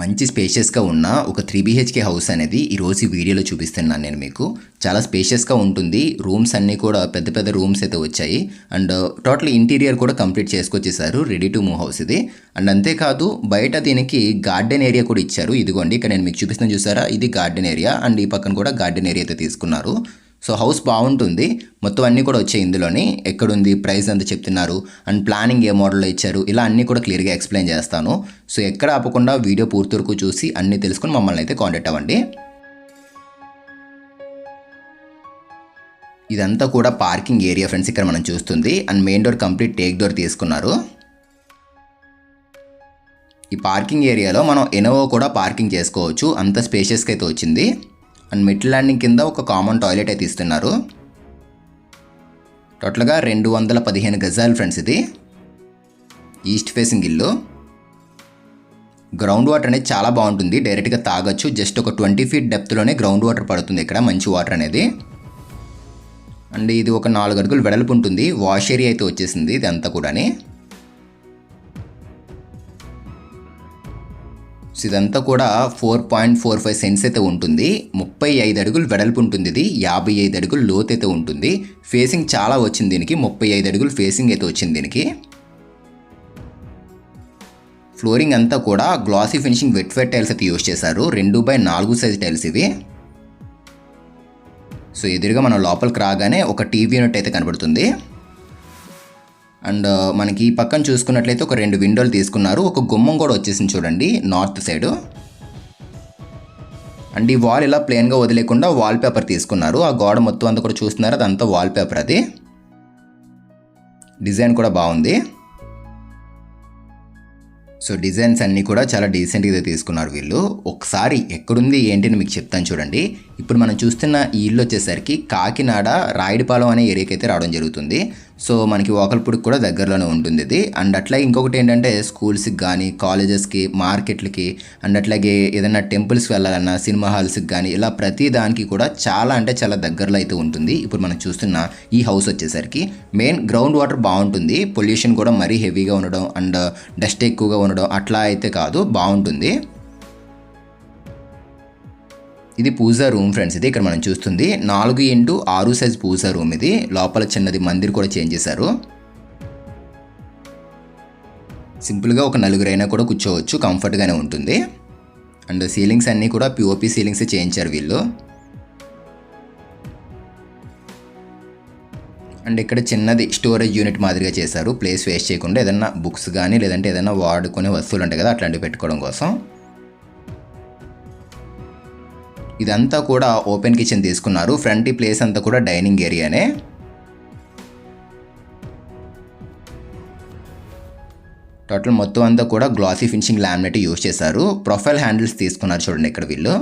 మంచి స్పేషియస్గా ఉన్న ఒక త్రీ బీహెచ్కే హౌస్ అనేది ఈరోజు ఈ వీడియోలో చూపిస్తున్నాను నేను మీకు. చాలా స్పేషియస్గా ఉంటుంది. రూమ్స్ అన్నీ కూడా పెద్ద పెద్ద రూమ్స్ అయితే వచ్చాయి. అండ్ టోటల్ ఇంటీరియర్ కూడా కంప్లీట్ చేసుకొచ్చేసారు. రెడీ టు మూవ్ హౌస్ ఇది. అండ్ అంతేకాదు బయట దీనికి గార్డెన్ ఏరియా కూడా ఇచ్చారు. ఇదిగోండి ఇక్కడ నేను మీకు చూపిస్తాను చూసారా? ఇది గార్డెన్ ఏరియా. అండ్ ఈ పక్కన కూడా గార్డెన్ ఏరియా అయితే తీసుకున్నారు. సో హౌస్ బాగుంటుంది. మొత్తం అన్నీ కూడా వచ్చాయి ఇందులోని. ఎక్కడుంది? ప్రైస్ ఎంత చెప్తున్నారు? అండ్ ప్లానింగ్ ఏ మోడల్లో ఇచ్చారు? ఇలా అన్నీ కూడా క్లియర్గా ఎక్స్ప్లెయిన్ చేస్తాను. సో ఎక్కడ ఆపకుండా వీడియో పూర్తి వరకు చూసి అన్నీ తెలుసుకుని మమ్మల్ని అయితే కాంటాక్ట్ అవ్వండి. ఇదంతా కూడా పార్కింగ్ ఏరియా ఫ్రెండ్స్ ఇక్కడ మనం చూస్తుంది. And main door complete teak door తీసుకున్నారు. ఈ పార్కింగ్ ఏరియాలో మనం ఎనోవో కూడా పార్కింగ్ చేసుకోవచ్చు. అంత స్పేషియస్గా అయితే వచ్చింది. అండ్ మిడ్ ల్యాండింగ్ కింద ఒక కామన్ టాయిలెట్ అయితే ఇస్తున్నారు. టోటల్గా రెండు వందల పదిహేను గజాలు ఫ్రెండ్స్ ఇది. ఈస్ట్ ఫేసింగ్ ఇల్లు. గ్రౌండ్ వాటర్ అనేది చాలా బాగుంటుంది. డైరెక్ట్గా తాగొచ్చు. జస్ట్ ఒక ట్వంటీ ఫీట్ డెప్త్లోనే గ్రౌండ్ వాటర్ పడుతుంది ఇక్కడ మంచి వాటర్ అనేది. అండ్ ఇది ఒక నాలుగు అడుగులు వెడల్పు ఉంటుంది. వాష్ ఏరియా అయితే వచ్చేసింది ఇదంతా కూడాని. సో ఇదంతా కూడా four point four five cents అయితే ఉంటుంది. ముప్పై ఐదు అడుగులు వెడల్పు ఉంటుంది ఇది. యాభై ఐదు అడుగులు లోతు అయితే ఉంటుంది. ఫేసింగ్ చాలా వచ్చింది దీనికి. ముప్పై ఐదు అడుగులు ఫేసింగ్ అయితే వచ్చింది దీనికి. ఫ్లోరింగ్ అంతా కూడా glossy finishing wet wet tiles అయితే యూస్ చేశారు. రెండు బై నాలుగు సైజ్ టైల్స్ ఇవి. సో ఎదురుగా మనం లోపలికి రాగానే ఒక టీవీ యూనిట్ అయితే కనబడుతుంది. అండ్ మనకి ఈ పక్కన చూసుకున్నట్లయితే ఒక రెండు విండోలు తీసుకున్నారు. ఒక గుమ్మం కూడా వచ్చేసింది చూడండి నార్త్ సైడ్. అండ్ ఈ వాల్ ఇలా ప్లెయిన్గా వదిలేకుండా వాల్ పేపర్ తీసుకున్నారు. ఆ గోడ మొత్తం అంతా కూడా చూస్తున్నారు అదంతా వాల్ పేపర్ అది. డిజైన్ కూడా బాగుంది. సో డిజైన్స్ అన్నీ కూడా చాలా డీసెంట్గా తీసుకున్నారు వీళ్ళు. ఒకసారి ఎక్కడుంది ఏంటి అని మీకు చెప్తాను చూడండి. ఇప్పుడు మనం చూస్తున్న ఈ ఇల్లు వచ్చేసరికి కాకినాడ రాయడిపాలెం అనే ఏరియాకి అయితే రావడం జరుగుతుంది. సో మనకి ఓకల్పూడికి కూడా దగ్గరలోనే ఉంటుంది ఇది. అండ్ అట్లాగే ఇంకొకటి ఏంటంటే స్కూల్స్కి కానీ కాలేజెస్కి మార్కెట్లకి అండ్ అట్లాగే ఏదైనా టెంపుల్స్కి వెళ్ళాలన్నా సినిమా హాల్స్కి కానీ ఇలా ప్రతి దానికి కూడా చాలా అంటే చాలా దగ్గరలో అయితే ఉంటుంది. ఇప్పుడు మనం చూస్తున్న ఈ హౌస్ వచ్చేసరికి మెయిన్ గ్రౌండ్ వాటర్ బాగుంటుంది. పొల్యూషన్ కూడా మరీ హెవీగా ఉండడం అండ్ డస్ట్ ఎక్కువగా ఉండడం అట్లా అయితే కాదు బాగుంటుంది. ఇది పూజా రూమ్ ఫ్రెండ్స్. ఇది ఇక్కడ మనం చూస్తుంది. నాలుగు ఇంటూ ఆరు సైజ్ పూజా రూమ్ ఇది. లోపల చిన్నది మందిర్ కూడా చేంజ్ చేశారు. సింపుల్గా ఒక నలుగురైనా కూడా కూర్చోవచ్చు. కంఫర్ట్గానే ఉంటుంది. అండ్ సీలింగ్స్ అన్నీ కూడా పిఓపి సీలింగ్స్ చేయించారు వీళ్ళు. అండ్ ఇక్కడ చిన్నది స్టోరేజ్ యూనిట్ మాదిరిగా చేశారు. ప్లేస్ వేస్ట్ చేయకుండా ఏదైనా బుక్స్ కానీ లేదంటే ఏదైనా వాడుకునే వస్తువులు ఉంటాయి కదా అట్లాంటివి పెట్టుకోవడం కోసం. ఇదంతా కూడా ఓపెన్ కిచెన్ తీసుకున్నారు. ఫ్రంట్ ఈ ప్లేస్ అంతా కూడా డైనింగ్ ఏరియానే. టోటల్ మొత్తం అంతా కూడా గ్లాసీ ఫినిషింగ్ లామినేట్ యూజ్ చేశారు. ప్రొఫైల్ హ్యాండిల్స్ తీసుకున్నారు చూడండి ఇక్కడ వీళ్ళు.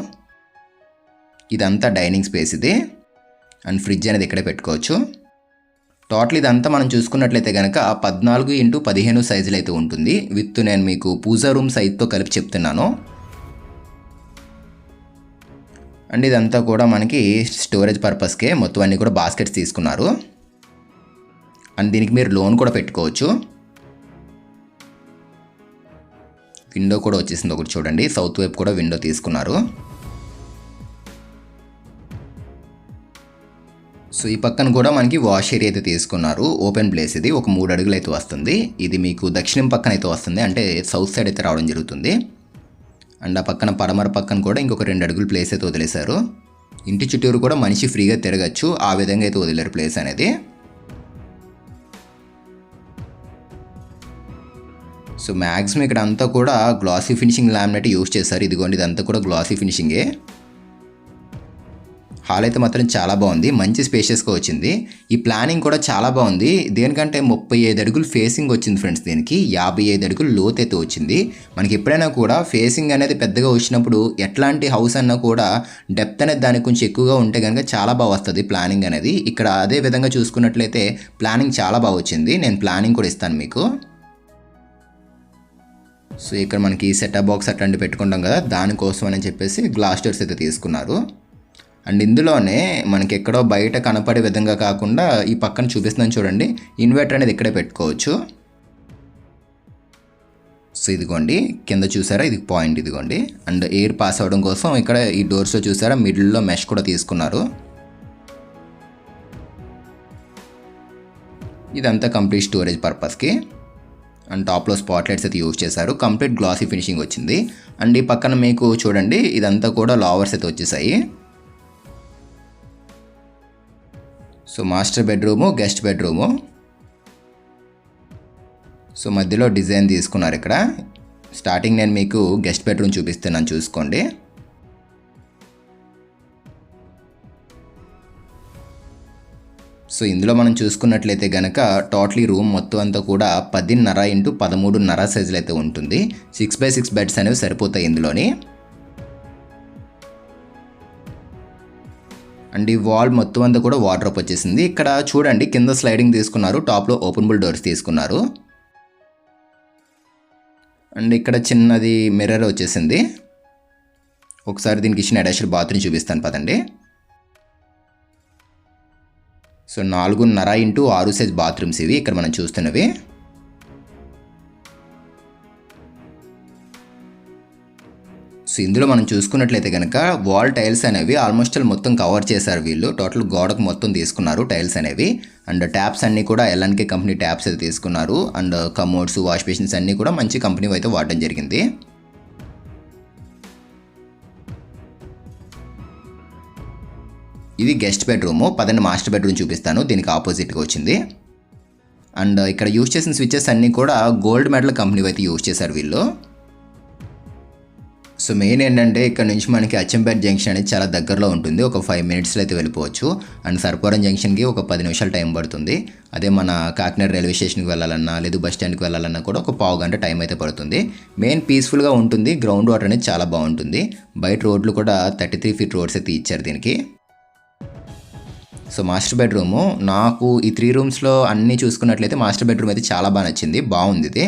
ఇదంతా డైనింగ్ స్పేస్ ఇది. అండ్ ఫ్రిడ్జ్ అనేది ఇక్కడే పెట్టుకోవచ్చు. టోటల్ ఇదంతా మనం చూసుకున్నట్లయితే కనుక పద్నాలుగు ఇంటూ పదిహేను సైజులు అయితే ఉంటుంది. విత్ నేను మీకు పూజా రూమ్ సైజ్తో కలిపి చెప్తున్నాను. అండ్ ఇదంతా కూడా మనకి స్టోరేజ్ పర్పస్కే మొత్తం అన్నీ కూడా బాస్కెట్స్ తీసుకున్నారు. అండ్ దీనికి మీరు లోన్ కూడా పెట్టుకోవచ్చు. విండో కూడా వచ్చేసింది ఒకటి చూడండి. సౌత్ వైపు కూడా విండో తీసుకున్నారు. సో ఈ పక్కన కూడా మనకి వాష్ ఏరియా అయితే తీసుకున్నారు. ఓపెన్ ప్లేస్ ఇది. ఒక మూడు అడుగులు అయితే వస్తుంది. ఇది మీకు దక్షిణం పక్కన అయితే వస్తుంది. అంటే సౌత్ సైడ్ అయితే రావడం జరుగుతుంది. అండ్ ఆ పక్కన పడమర పక్కన కూడా ఇంకొక రెండు అడుగులు ప్లేస్ అయితే వదిలేశారు. ఇంటి చుట్టూరు కూడా మనిషి ఫ్రీగా తిరగచ్చు ఆ విధంగా అయితే వదిలేరు ప్లేస్ అనేది. సో మ్యాక్సిమం ఇక్కడ అంతా కూడా గ్లాసీ ఫినిషింగ్ లామినేట్ యూస్ చేశారు. ఇదిగోండి ఇదంతా కూడా గ్లాసీ ఫినిషింగే హాల్ అయితే మాత్రం చాలా బాగుంది. మంచి స్పేషియస్గా వచ్చింది. ఈ ప్లానింగ్ కూడా చాలా బాగుంది. దేనికంటే ముప్పై ఐదు అడుగులు ఫేసింగ్ వచ్చింది ఫ్రెండ్స్ దీనికి. యాభై ఐదు అడుగులు లోత్ అయితే వచ్చింది. మనకి ఎప్పుడైనా కూడా ఫేసింగ్ అనేది పెద్దగా వచ్చినప్పుడు ఎట్లాంటి హౌస్ అన్నా కూడా డెప్త్ అనేది దానికి కొంచెం ఎక్కువగా ఉంటే కనుక చాలా బాగా వస్తుంది ప్లానింగ్ అనేది. ఇక్కడ అదే విధంగా చూసుకున్నట్లయితే ప్లానింగ్ చాలా బాగా వచ్చింది. నేను ప్లానింగ్ కూడా ఇస్తాను మీకు. సో ఇక్కడ మనకి సెటప్ బాక్స్ అట్లాంటివి పెట్టుకుంటాం కదా. దానికోసం అని చెప్పేసి గ్లాస్ డోర్స్ అయితే తీసుకున్నారు. అండ్ ఇందులోనే మనకి ఎక్కడో బయట కనపడే విధంగా కాకుండా ఈ పక్కన చూపిస్తున్నాను చూడండి. ఇన్వర్టర్ అనేది ఇక్కడే పెట్టుకోవచ్చు. సో ఇదిగోండి కింద చూసారా? ఇది పాయింట్ ఇదిగోండి. అండ్ ఎయిర్ పాస్ అవ్వడం కోసం ఇక్కడ ఈ డోర్స్లో చూసారా? మిడిల్లో మెష్ కూడా తీసుకున్నారు. ఇదంతా కంప్లీట్ స్టోరేజ్ పర్పస్కి అండ్ టాప్లో స్పాట్ లైట్స్ అయితే యూజ్ చేశారు. కంప్లీట్ గ్లాసీ ఫినిషింగ్ వచ్చింది. అండ్ ఈ పక్కన మీకు చూడండి ఇదంతా కూడా లావర్స్ అయితే వచ్చేసాయి. So master bedroom guest bedroom. So మధ్యలో డిజైన్ తీసుకున్నారు ఇక్కడ. స్టార్టింగ్ నేను మీకు గెస్ట్ బెడ్రూమ్ చూపిస్తున్నాను చూసుకోండి. సో ఇందులో మనం చూసుకున్నట్లయితే గనక టోటలీ రూమ్ మొత్తం అంతా కూడా పదిన్నర ఇంటూ పదమూడున్నర సైజులు అయితే ఉంటుంది. సిక్స్ బై సిక్స్ బెడ్స్ అనేవి సరిపోతాయి ఇందులోని. అండ్ ఈ వాల్ మొత్తం అంతా కూడా వాటర్ వచ్చేసింది. ఇక్కడ చూడండి కింద స్లైడింగ్ తీసుకున్నారు టాప్లో ఓపెన్బుల్ డోర్స్ తీసుకున్నారు. అండ్ ఇక్కడ చిన్నది మిర్రర్ వచ్చేసింది. ఒకసారి దీనికి ఇచ్చిన అటాచ్డ్ బాత్రూమ్ చూపిస్తాను పదండి. సో నాలుగున్నర ఇంటూ ఆరు సైజ్ బాత్రూమ్స్ ఇవి ఇక్కడ మనం చూస్తున్నవి. సో ఇందులో మనం చూసుకున్నట్లయితే కనుక వాల్ టైల్స్ అనేవి ఆల్మోస్ట్ మొత్తం కవర్ చేశారు వీళ్ళు. టోటల్ గోడకు మొత్తం తీసుకున్నారు టైల్స్ అనేవి. అండ్ ట్యాప్స్ అన్నీ కూడా ఎల్ఎన్కే కంపెనీ ట్యాప్స్ అయితే తీసుకున్నారు. అండ్ కమోడ్స్ వాష్ బేసిన్స్ అన్నీ కూడా మంచి కంపెనీ అయితే వాడడం జరిగింది. ఇది గెస్ట్ బెడ్రూమ్. పదండి మాస్టర్ బెడ్రూమ్ చూపిస్తాను. దీనికి ఆపోజిట్గా వచ్చింది. అండ్ ఇక్కడ యూజ్ చేసిన స్విచ్చెస్ అన్నీ కూడా గోల్డ్ మెడల్ కంపెనీ అయితే యూజ్ చేశారు వీళ్ళు. సో మెయిన్ ఏంటంటే ఇక్కడ నుంచి మనకి అచ్చంపేట జంక్షన్ అనేది చాలా దగ్గరలో ఉంటుంది. ఒక ఫైవ్ మినిట్స్లో అయితే వెళ్ళిపోవచ్చు. అండ్ సర్పవరం జంక్షన్కి ఒక పది నిమిషాలు టైం పడుతుంది. అదే మన కాకినాడ రైల్వే స్టేషన్కి వెళ్ళాలన్నా లేదు బస్ స్టాండ్కి వెళ్ళాలన్నా కూడా ఒక పావు గంట టైం అయితే పడుతుంది. మెయిన్ పీస్ఫుల్గా ఉంటుంది. గ్రౌండ్ వాటర్ అనేది చాలా బాగుంటుంది. బయట రోడ్లు కూడా థర్టీ త్రీ ఫీట్ రోడ్స్ అయితే ఇచ్చారు దీనికి. సో మాస్టర్ బెడ్రూము నాకు ఈ త్రీ రూమ్స్లో అన్నీ చూసుకున్నట్లయితే మాస్టర్ బెడ్రూమ్ అయితే చాలా బాగా నచ్చింది. బాగుంది ఇది.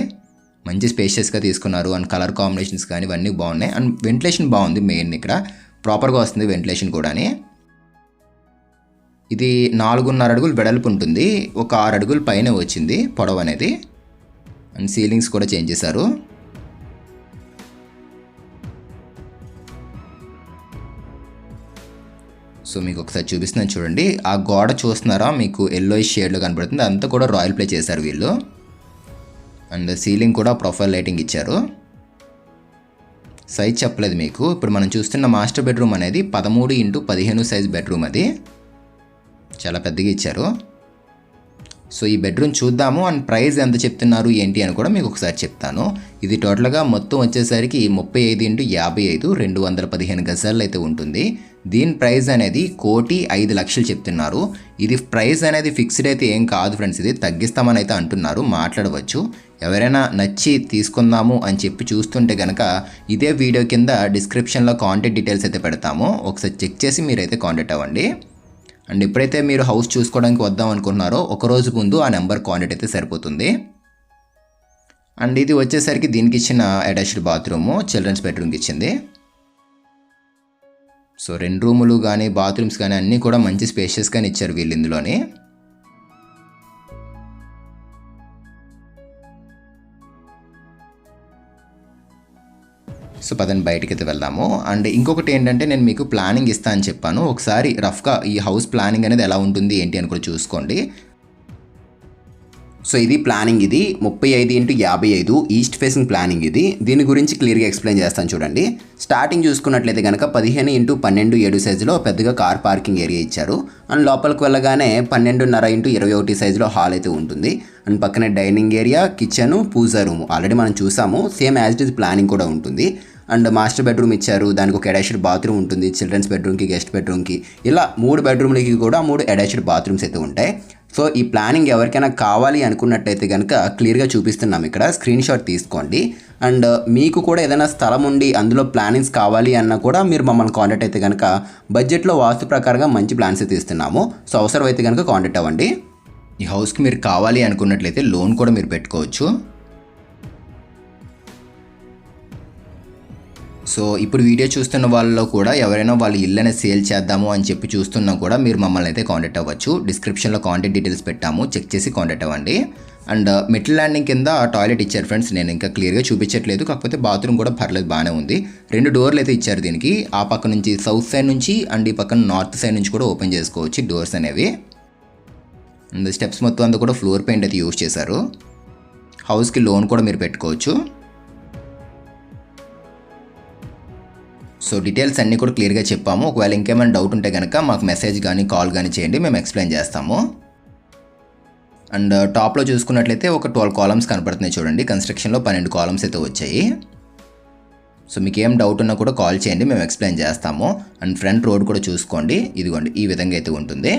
మంచి స్పేషియస్గా తీసుకున్నారు. అండ్ కలర్ కాంబినేషన్స్ కానీ ఇవన్నీ బాగున్నాయి. అండ్ వెంటిలేషన్ బాగుంది మెయిన్ ఇక్కడ. ప్రాపర్గా వస్తుంది వెంటిలేషన్ కూడాని. ఇది నాలుగున్నర అడుగులు వెడల్పు ఉంటుంది. ఒక ఆరు అడుగులు పైన వచ్చింది పొడవు అనేది. అండ్ సీలింగ్స్ కూడా చేంజ్ చేశారు. సో మీకు ఒకసారి చూపిస్తున్నాను చూడండి. ఆ గోడ చూస్తున్నారా? మీకు ఎల్లో షేడ్లో కనబడుతుంది అంతా కూడా రాయల్ ప్లే చేశారు వీళ్ళు. అండ్ సీలింగ్ కూడా ప్రొఫైల్ లైటింగ్ ఇచ్చారు. సైజ్ చెప్పలేదు మీకు. ఇప్పుడు మనం చూస్తున్న మాస్టర్ బెడ్రూమ్ అనేది పదమూడు ఇంటూ పదిహేను సైజ్ బెడ్రూమ్ అది. చాలా పెద్దగా ఇచ్చారు. సో ఈ బెడ్రూమ్ చూద్దాము అండ్ ప్రైస్ ఎంత చెప్తున్నారు ఏంటి అని కూడా మీకు ఒకసారి చెప్తాను. ఇది టోటల్గా మొత్తం వచ్చేసరికి ముప్పై ఐదు ఇంటూ యాభై ఐదు రెండు వందల పదిహేను గజాల్లో అయితే ఉంటుంది. దీని ప్రైస్ అనేది కోటి ఐదు లక్షలు చెప్తున్నారు. ఇది ప్రైస్ అనేది ఫిక్స్డ్ అయితే ఏం కాదు ఫ్రెండ్స్ ఇది తగ్గిస్తామని అయితే అంటున్నారు. మాట్లాడవచ్చు. ఎవరైనా నచ్చి తీసుకుందాము అని చెప్పి చూస్తుంటే కనుక ఇదే వీడియో కింద డిస్క్రిప్షన్లో కాంటాక్ట్ డీటెయిల్స్ అయితే పెడతాము. ఒకసారి చెక్ చేసి మీరైతే కాంటాక్ట్ అవ్వండి. అండ్ ఎప్పుడైతే మీరు హౌస్ చూసుకోవడానికి వద్దాం అనుకుంటున్నారో ఒక రోజు ముందు ఆ నెంబర్ కాంటాక్ట్ అయితే సరిపోతుంది. అండ్ ఇది వచ్చేసరికి దీనికి ఇచ్చిన అటాచ్డ్ బాత్రూము చిల్డ్రన్స్ బెడ్రూమ్కి ఇచ్చింది. సో రెండు రూములు కానీ బాత్రూమ్స్ కానీ అన్నీ కూడా మంచి స్పేషియస్గానే ఇచ్చారు వీళ్ళు ఇందులోని. సో పదని బయటికి అయితే వెళ్దాము. అండ్ ఇంకొకటి ఏంటంటే నేను మీకు ప్లానింగ్ ఇస్తా అని చెప్పాను. ఒకసారి రఫ్గా ఈ హౌస్ ప్లానింగ్ అనేది ఎలా ఉంటుంది ఏంటి అని కూడా చూసుకోండి. సో ఇది ప్లానింగ్ ఇది. ముప్పై ఐదు ఇంటూ యాభై ఐదు ఈస్ట్ ఫేసింగ్ ప్లానింగ్ ఇది. దీని గురించి క్లియర్గా ఎక్స్ప్లెయిన్ చేస్తాను చూడండి. స్టార్టింగ్ చూసుకున్నట్లయితే కనుక పదిహేను ఇంటూ పన్నెండు ఏడు సైజులో పెద్దగా కార్ పార్కింగ్ ఏరియా ఇచ్చారు. అండ్ లోపలికి వెళ్ళగానే పన్నెండున్నర ఇంటూ ఇరవై ఒకటి సైజులో హాల్ అయితే ఉంటుంది. అండ్ పక్కనే dining area kitchen puja room already మనం చూసాము. Same as it is planning కూడా ఉంటుంది. అండ్ మాస్టర్ బెడ్రూమ్ ఇచ్చారు. దానికి ఒక అటాచ్డ్ బాత్రూమ్ ఉంటుంది. చిల్డ్రన్స్ బెడ్రూమ్కి గెస్ట్ బెడ్రూమ్కి ఇలా మూడు బెడ్రూమ్లకి కూడా మూడు అటాచ్డ్ బాత్రూమ్స్ అయితే ఉంటాయి. సో ఈ ప్లానింగ్ ఎవరికైనా కావాలి అనుకున్నట్టయితే కనుక క్లియర్గా చూపిస్తున్నాం ఇక్కడ. స్క్రీన్ షాట్ తీసుకోండి. అండ్ uh, మీకు కూడా ఏదైనా స్థలం ఉండి అందులో ప్లానింగ్స్ కావాలి అన్నా కూడా మీరు మమ్మల్ని కాంటాక్ట్ అయితే కనుక బడ్జెట్లో వాస్తు ప్రకారంగా మంచి ప్లాన్స్ అయితే సో అవసరం అయితే కనుక కాంటాక్ట్ అవ్వండి. ఈ హౌస్కి మీరు కావాలి అనుకున్నట్లయితే లోన్ కూడా మీరు పెట్టుకోవచ్చు. సో ఇప్పుడు వీడియో చూస్తున్న వాళ్ళలో కూడా ఎవరైనా వాళ్ళ ఇల్లు సేల్ చేద్దాము అని చెప్పి చూస్తున్నా కూడా మీరు మమ్మల్ని అయితే కాంటాక్ట్ అవ్వచ్చు. డిస్క్రిప్షన్లో కాంటాక్ట్ డీటెయిల్స్ పెట్టాము. చెక్ చేసి కాంటాక్ట్ అవ్వండి. అండ్ మెట్ల ల్యాండింగ్ కింద టాయిలెట్ ఇచ్చారు ఫ్రెండ్స్ నేను ఇంకా క్లియర్గా చూపించట్లేదు. కాకపోతే బాత్రూమ్ కూడా పర్లేదు బాగానే ఉంది. రెండు డోర్లు అయితే ఇచ్చారు దీనికి. ఆ పక్క నుంచి సౌత్ సైడ్ నుంచి అండ్ ఈ పక్కన నార్త్ సైడ్ నుంచి కూడా ఓపెన్ చేసుకోవచ్చు డోర్స్ అనేవి. అండ్ స్టెప్స్ మొత్తం అంతా కూడా ఫ్లోర్ పెయింట్ అయితే యూజ్ చేశారు. హౌస్కి లోన్ కూడా మీరు పెట్టుకోవచ్చు. సో డీటెయిల్స్ అన్నీ కూడా క్లియర్గా చెప్పాము. ఒకవేళ ఇంకేమైనా డౌట్ ఉంటే కనుక మాకు మెసేజ్ కానీ కాల్ కానీ చేయండి మేము ఎక్స్ప్లెయిన్ చేస్తాము. అండ్ uh, టాప్లో చూసుకున్నట్లయితే ఒక ట్వెల్వ్ కాలమ్స్ కనపడుతున్నాయి చూడండి. కన్స్ట్రక్షన్లో పన్నెండు కాలమ్స్ అయితే వచ్చాయి. సో మీకు ఏం డౌట్ ఉన్నా కూడా కాల్ చేయండి మేము ఎక్స్ప్లెయిన్ చేస్తాము. అండ్ ఫ్రంట్ రోడ్ కూడా చూసుకోండి. ఇదిగోండి ఈ విధంగా అయితే ఉంటుంది.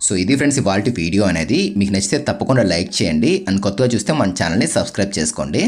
సో ఇది ఫ్రెండ్స్ ఇవాళ వీడియో అనేది. మీకు నచ్చితే తప్పకుండా లైక్ చేయండి. అండ్ కొత్తగా చూస్తే మన ఛానల్ని సబ్స్క్రైబ్ చేసుకోండి.